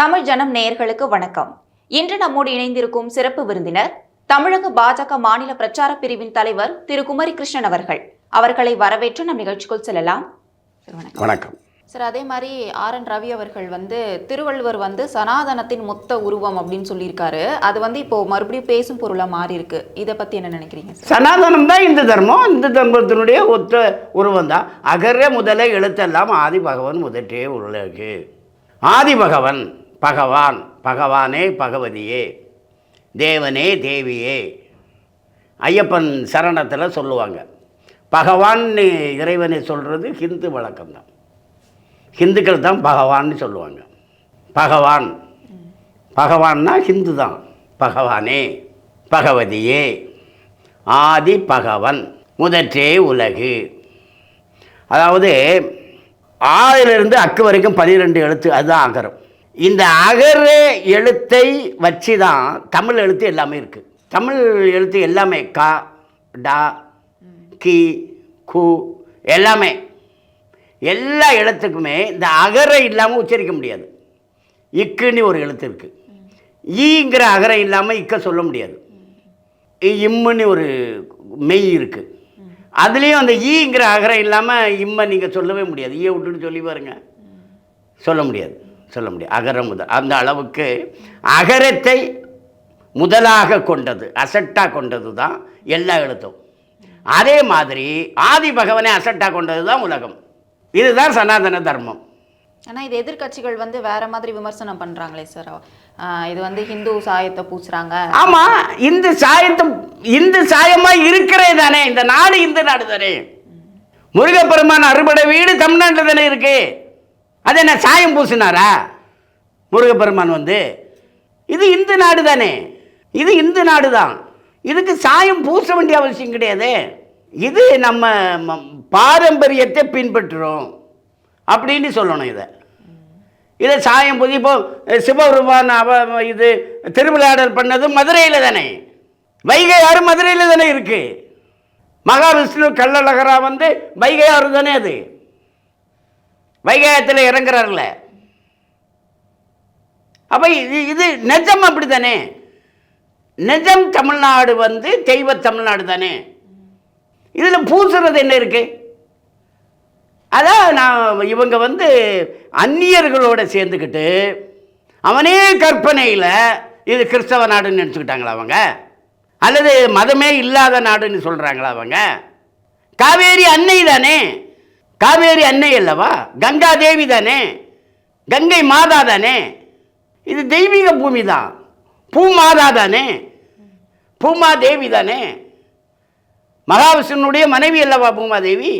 தமிழ் ஜனம் நேயர்களுக்கு வணக்கம். இன்று நம்மோடு இணைந்திருக்கும் சிறப்பு விருந்தினர் தமிழக பாஜக மாநில பிரச்சார பிரிவின் தலைவர் திரு குமரி கிருஷ்ணன் அவர்கள். அவர்களை வரவேற்று நம் நிகழ்ச்சிக்குள் செல்லலாம். வணக்கம். சார் அதே மாதிரி ஆர் என் ரவி அவர்கள் வந்து திருவள்ளுவர் வந்து சனாதனத்தின் மொத்த உருவம் அப்படின்னு சொல்லியிருக்காரு. அது வந்து இப்போ மறுபடியும் பேசும் பொருளா மாறி இருக்கு. இதை பத்தி என்ன நினைக்கிறீங்க சார்? சனாதனம் தான் இந்து தர்மம். இந்து தர்மத்தினுடைய ஒத்த உருவம் தான். அகர முதல எழுத்தெல்லாம் ஆதி பகவன் முதற்றே உலகு ஆதி பகவன். பகவான் பகவானே பகவதியே தேவனே தேவியே. ஐயப்பன் சரணத்தில் சொல்லுவாங்க. பகவான்னு இறைவனை சொல்கிறது ஹிந்து வழக்கம்தான். ஹிந்துக்கள் தான் பகவான்னு சொல்லுவாங்க. பகவான் பகவான்னா ஹிந்து தான் பகவானே பகவதியே. ஆதி பகவன் முதற்றே உலகு. அதாவது ஆறிலிருந்து அக்கு வரைக்கும் பனிரெண்டு எழுத்து அதுதான் அகரம் இந்த அகர எழுத்தை வச்சு தான் தமிழ் எழுத்து எல்லாமே இருக்குது தமிழ் எழுத்து எல்லாமே கா டா கி கு எல்லாமே. எல்லா எழுத்துக்குமே இந்த அகர இல்லாமல் உச்சரிக்க முடியாது. இக்குன்னு ஒரு எழுத்து இருக்குது ஈங்கிற அகரை இல்லாமல் இக்க சொல்ல முடியாது. இ- இம்முன்னு ஒரு மெய் இருக்குது அதுலேயும் அந்த ஈங்கிற அகரம் இல்லாமல் இம்மை நீங்கள் சொல்லவே முடியாது. ஈயை விட்டுன்னு சொல்லி பாருங்கள் சொல்ல முடியாது. சொல்ல முடியாது. அகரம் முதல். அந்த அளவுக்கு அகரத்தை முதலாக கொண்டது அசட்டாக கொண்டது தான் எல்லா எழுத்தும். அதே மாதிரி ஆதி பகவனை அசட்டாக கொண்டது தான் உலகம். இதுதான் சனாதன தர்மம். ஆனா இது எதிர்க்கட்சிகள் வந்து வேற மாதிரி விமர்சனம் பண்றாங்களே சார் இது வந்து ஹிந்து சாயத்தை பூசுறாங்க. ஆமா இந்த சாயத்தை இந்த சாயமா இருக்கிறே தானே. இந்த நாடு இந்த நாடு தானே. முருகப்பெருமான் அறுபடை வீடு தமிழ்நாட்டில் தானே இருக்கு. அது என்ன சாயம் பூசினாரா? முருகப்பெருமான் வந்து இது இந்து நாடு தானே இது இந்து நாடு தான் இதுக்கு சாயம் பூச வேண்டிய அவசியம் கிடையாது இது நம்ம ம- பாரம்பரியத்தை பின்பற்றுறோம் அப்படின்னு சொல்லணும் இதை. இதை சாயம் புதி இப்போ சிவபெருமான் அவ இது திருவிழாடல் பண்ணது மதுரையில் தானே வைகை ஆறு மதுரையில் தானே இருக்குது மகாவிஷ்ணு கள்ளழகரா வந்து வைகை ஆறு தானே அது. வைகாயத்தில் இறங்குறாருல. அப்போ இது இது நிஜம் அப்படி தானே நிஜம் தமிழ்நாடு வந்து தெய்வ தமிழ்நாடு தானே? இதில் பூசுறது என்ன இருக்குது அதான் நான் இவங்க வந்து அந்நியர்களோட சேர்ந்துக்கிட்டு அவனே கற்பனையில் இது கிறிஸ்தவ நாடுன்னு நினச்சிக்கிட்டாங்களா அவங்க? அல்லது மதமே இல்லாத நாடுன்னு சொல்கிறாங்களா அவங்க? காவேரி அன்னை தானே? காவேரி அன்னை அல்லவா? கங்கா தேவி தானே? கங்கை மாதா தானே? இது தெய்வீக பூமி தான். பூமாதா தானே? பூமா தேவி தானே? மகாவிஷ்ணுனுடைய மனைவி அல்லவா பூமா தேவி?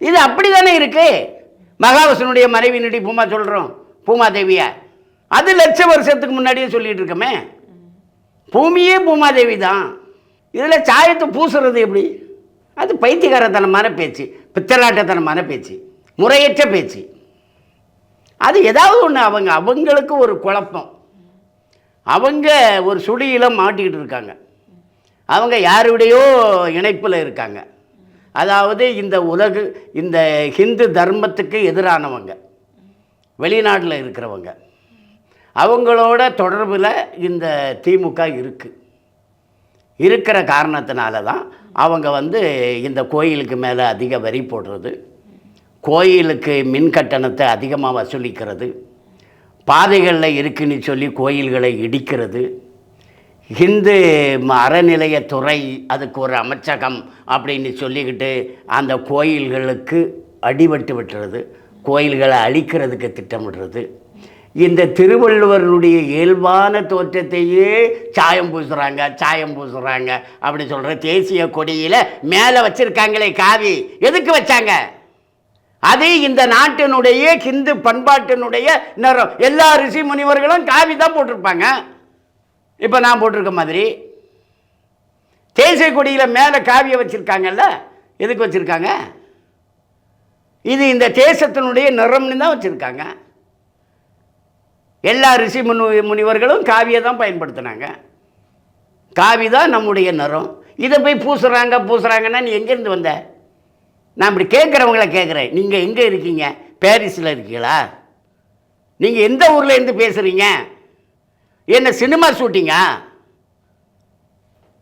இது அப்படி தானே இருக்கு? மகாவிஷ்ணுடைய மனைவி நடி பூமா சொல்கிறோம் பூமா தேவியா. அது லட்ச வருஷத்துக்கு முன்னாடியே சொல்லிட்டு இருக்கோமே. பூமியே பூமாதேவி தான். இதில் சாயத்தை பூசுறது எப்படி? அது பைத்தியகாரத்தனமான பேச்சு. பித்தலாட்டத்தனமான பேச்சு முறையற்ற பேச்சு. அது ஏதாவது ஒன்று அவங்க அவங்களுக்கு ஒரு குழப்பம். அவங்க ஒரு சுடியில் மாட்டிக்கிட்டு இருக்காங்க. அவங்க யாருடையோ இணைப்பில் இருக்காங்க. அதாவது இந்த உலகு இந்த ஹிந்து தர்மத்துக்கு எதிரானவங்க வெளிநாட்டில் இருக்கிறவங்க. அவங்களோட தொடர்பில் இந்த திமுக இருக்குது இருக்கிற காரணத்தினால தான் அவங்க வந்து இந்த கோயிலுக்கு மேலே அதிக வரி போடுறது கோயிலுக்கு மின் கட்டணத்தை அதிகமாக வசூலிக்கிறது பாதைகளில் இருக்குன்னு சொல்லி கோயில்களை இடிக்கிறது ஹிந்து அறநிலையத்துறை அதுக்கு ஒரு அமைச்சகம் அப்படின்னு சொல்லிக்கிட்டு அந்த கோயில்களுக்கு அடிபட்டு விட்டுறது கோயில்களை அழிக்கிறதுக்கு திட்டமிடுறது. இந்த திருவள்ளுவருடைய இயல்பான தோற்றத்தையே சாயம் பூசுகிறாங்க சாயம் பூசுகிறாங்க அப்படி சொல்கிற தேசிய கொடியில் மேலே வச்சுருக்காங்களே காவி. எதுக்கு வச்சாங்க? அது இந்த நாட்டினுடைய ஹிந்து பண்பாட்டினுடைய நிறம். எல்லா ரிஷி முனிவர்களும் காவி தான் போட்டிருப்பாங்க. இப்போ நான் போட்டிருக்க மாதிரி. தேசிய கொடியில் மேலே காவியை வச்சுருக்காங்கல்ல? எதுக்கு வச்சுருக்காங்க? இது இந்த தேசத்தினுடைய நிறம்னு தான் வச்சுருக்காங்க. எல்லா ரிஷி முனி முனிவர்களும் காவியை தான் பயன்படுத்தினாங்க. காவி தான் நம்முடைய நிறம். இதை போய் பூசுகிறாங்க பூசுகிறாங்கன்னா நீ எங்கேருந்து வந்த? நான் இப்படி கேட்குறவங்கள கேட்குறேன். நீங்கள் எங்கே இருக்கீங்க? பாரிஸில் இருக்கீங்களா? நீங்கள் எந்த ஊரில் இருந்து பேசுகிறீங்க என்ன சினிமா ஷூட்டிங்கா?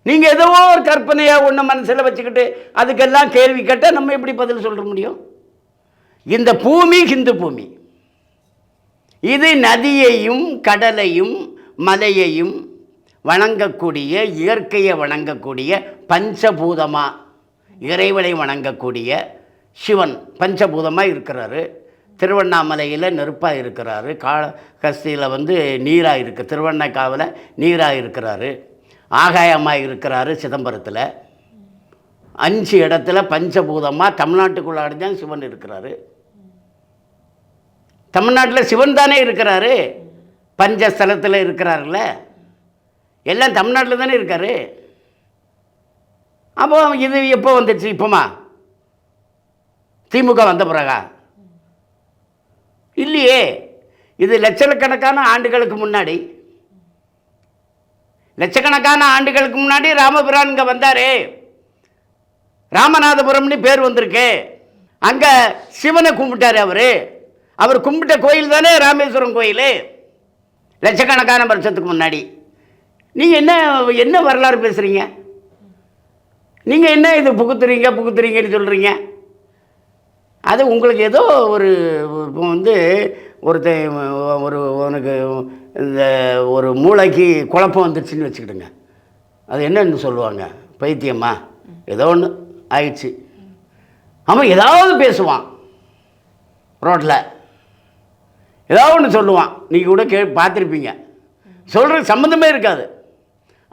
நீங்கள் ஏதோ ஒரு கற்பனையாக ஒன்று மனசில் வச்சுக்கிட்டு அதுக்கெல்லாம் கேள்வி கேட்டால் நம்ம எப்படி பதில் சொல்ல முடியும்? இந்த பூமி ஹிந்து பூமி. இது நதியையும் கடலையும் மலையையும் வணங்கக்கூடிய இயற்கையை வணங்கக்கூடிய பஞ்சபூதமாக இறைவனை வணங்கக்கூடிய சிவன் பஞ்சபூதமாக இருக்கிறாரு. திருவண்ணாமலையில் நெருப்பாக இருக்கிறாரு. கால கஸ்தியில் வந்து நீராக இருக்கு திருவண்ணக்காவில் நீராக இருக்கிறாரு. ஆகாயமாக இருக்கிறாரு சிதம்பரத்தில். அஞ்சு இடத்துல பஞ்சபூதமாக தமிழ்நாட்டுக்குள்ளாடிதான் சிவன் இருக்கிறாரு. தமிழ்நாட்டில் சிவன் தானே இருக்கிறாரு? பஞ்சஸ்தலத்தில் இருக்கிறாருல்ல. எல்லாம் தமிழ்நாட்டில் தானே இருக்காரு? அப்போ இது எப்போ வந்துச்சு இப்போமா? திமுக வந்த பிறகா? இல்லையே. இது லட்சக்கணக்கான ஆண்டுகளுக்கு முன்னாடி. லட்சக்கணக்கான ஆண்டுகளுக்கு முன்னாடி ராமபிரான் இங்கே வந்தாரே. ராமநாதபுரம்னு பேர் வந்திருக்கு. அங்கே சிவனை கும்பிட்டாரு அவர். அவர் கும்பிட்ட கோயில் தானே ராமேஸ்வரம் கோயில்? லட்சக்கணக்கான வருஷத்துக்கு முன்னாடி. நீங்கள் என்ன என்ன வரலாறு பேசுகிறீங்க நீங்கள் என்ன இது புகுத்துறீங்க புகுத்துறீங்கன்னு சொல்கிறீங்க அது உங்களுக்கு ஏதோ ஒரு இப்போ வந்து ஒருத்தன் ஒரு உனக்கு இந்த ஒரு மூளைக்கு குழப்பம் வந்துடுச்சுன்னு வச்சுக்கிடுங்க. அது என்னன்னு சொல்லுவாங்க பைத்தியம்மா ஏதோ ஒன்று ஆயிடுச்சு. அவன் ஏதாவது பேசுவான் ரோட்டில் ஏதாவது ஒன்று சொல்லுவான். நீங்கள் கூட கே பார்த்துருப்பீங்க. சொல்கிற சம்மந்தமே இருக்காது.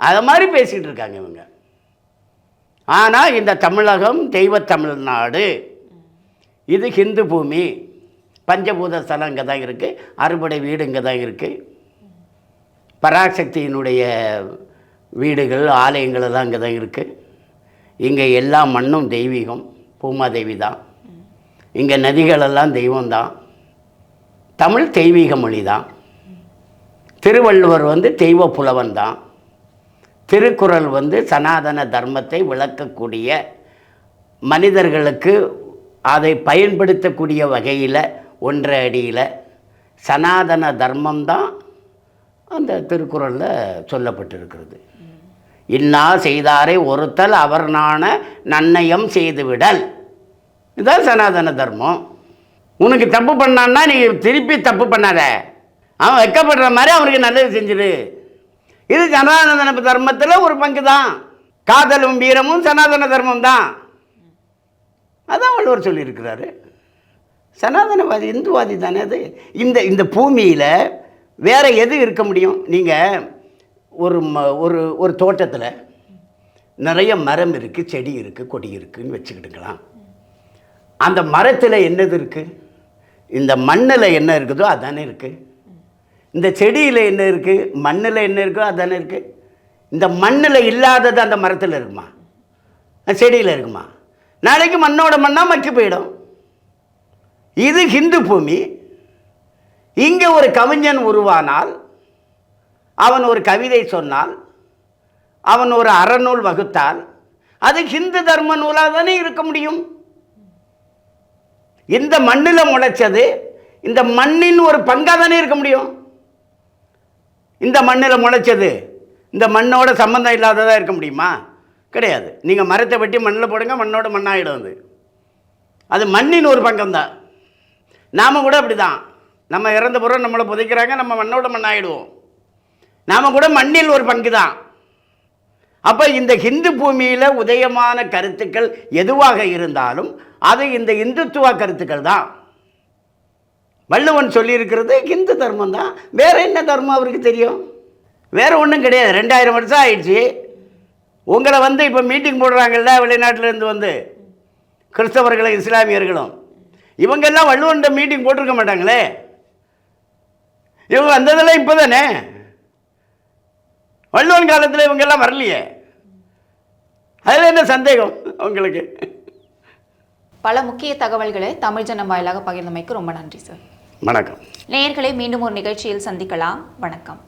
அதை மாதிரி பேசிகிட்டு இருக்காங்க இவங்க. ஆனால் இந்த தமிழகம் தெய்வ தமிழ்நாடு இது ஹிந்து பூமி. பஞ்சபூத ஸ்தலம் இங்கே தான் இருக்குது அறுபடை வீடு இங்கே தான் இருக்குது பராசக்தியினுடைய வீடுகள் ஆலயங்கள் எல்லாம் இங்கே தான் இருக்குது இங்கே எல்லா மண்ணும் தெய்வீகம். பூமாதேவி தான். இங்கே நதிகளெல்லாம் தெய்வம்தான் தமிழ் தெய்வீக மொழி தான் திருவள்ளுவர் வந்து தெய்வ புலவன் தான். திருக்குறள் வந்து சனாதன தர்மத்தை விளக்கக்கூடிய மனிதர்களுக்கு அதை பயன்படுத்தக்கூடிய வகையில் ஒன்றை அடியில் சனாதன தர்மம் தான் அந்த திருக்குறளில் சொல்லப்பட்டிருக்கிறது. இன்னா செய்தாரை ஒருத்தல் அவர் நாண நன்னயம் செய்துவிடல். இதுதான் சனாதன தர்மம். உனக்கு தப்பு பண்ணான்னா நீ திருப்பி தப்பு பண்ணாத. அவன் வெக்கப்படுற மாதிரி அவனுக்கு நல்லது செஞ்சிரு. இது சனாதன தர்மத்தில் ஒரு பங்கு தான். காதலும் வீரமும் சனாதன தர்மம் தான். அதான் வள்ளுவர் சொல்லியிருக்கிறாரு. சனாதனவாதி இந்துவாதி தானே அது? இந்த இந்த பூமியில் வேறு எது இருக்க முடியும்? நீங்கள் ஒரு ம ஒரு ஒரு தோட்டத்தில் நிறைய மரம் இருக்குது செடி இருக்குது கொடி இருக்குதுன்னு வச்சுக்கிட்டுங்களாம் அந்த மரத்தில் என்னது இருக்குது இந்த மண்ணில் என்ன இருக்குதோ அதானே இருக்குது இந்த செடியில் என்ன இருக்குது மண்ணில் என்ன இருக்கோ அதானே இருக்குது இந்த மண்ணில் இல்லாதது அந்த மரத்தில் இருக்குமா? செடியில் இருக்குமா? நாளைக்கு மண்ணோட மண்ணாக மக்கி போயிடும். இது ஹிந்து பூமி. இங்கே ஒரு கவிஞன் உருவானால் அவன் ஒரு கவிதை சொன்னால் அவன் ஒரு அறநூல் வகுத்தால் அது ஹிந்து தர்ம நூலாக தானே இருக்க முடியும்? இந்த மண்ணில் முளைச்சது? இந்த மண்ணின் ஒரு பங்காக தானே இருக்க முடியும்? இந்த மண்ணில் முளைச்சது இந்த மண்ணோட சம்மந்தம் இல்லாததாக இருக்க முடியுமா? கிடையாது. நீங்கள் மரத்தை வெட்டி மண்ணில் போடுங்க மண்ணோட மண்ணாகிடும் அது. அது மண்ணின் ஒரு பங்கம்தான். நாம் கூட அப்படி தான் நம்ம இறந்த பிறகு நம்மளை புதைக்கிறாங்க நம்ம மண்ணோட மண்ணாயிடுவோம். நாம் கூட மண்ணில் ஒரு பங்கு தான் அப்போ இந்த ஹிந்து பூமியில் உதயமான கருத்துக்கள் எதுவாக இருந்தாலும் அது இந்த இந்துத்துவ கருத்துக்கள் தான். வள்ளுவன் சொல்லியிருக்கிறது ஹிந்து தர்மம் தான். வேறு என்ன தர்மம் அவருக்கு தெரியும்? வேறு ஒன்றும் கிடையாது. ரெண்டாயிரம் வருஷம் ஆயிடுச்சு. உங்களை வந்து இப்போ மீட்டிங் போடுறாங்கல்ல வெளிநாட்டிலேருந்து வந்து கிறிஸ்தவர்களும் இஸ்லாமியர்களும். இவங்கெல்லாம் வள்ளுவன்கிட்ட மீட்டிங் போட்டிருக்க மாட்டாங்களே. இவங்க வந்ததெல்லாம் இப்போ தானே வள்ளுவன் காலத்தில் இவங்கெல்லாம் வரலையே. அதில் என்ன சந்தேகம் உங்களுக்கு? பல முக்கிய தகவல்களை தமிழ் ஜனம் வாயிலாக பகிர்ந்தமைக்கு ரொம்ப நன்றி சார். வணக்கம். நேயர்களை மீண்டும் ஒரு நிகழ்ச்சியில் சந்திக்கலாம். வணக்கம்.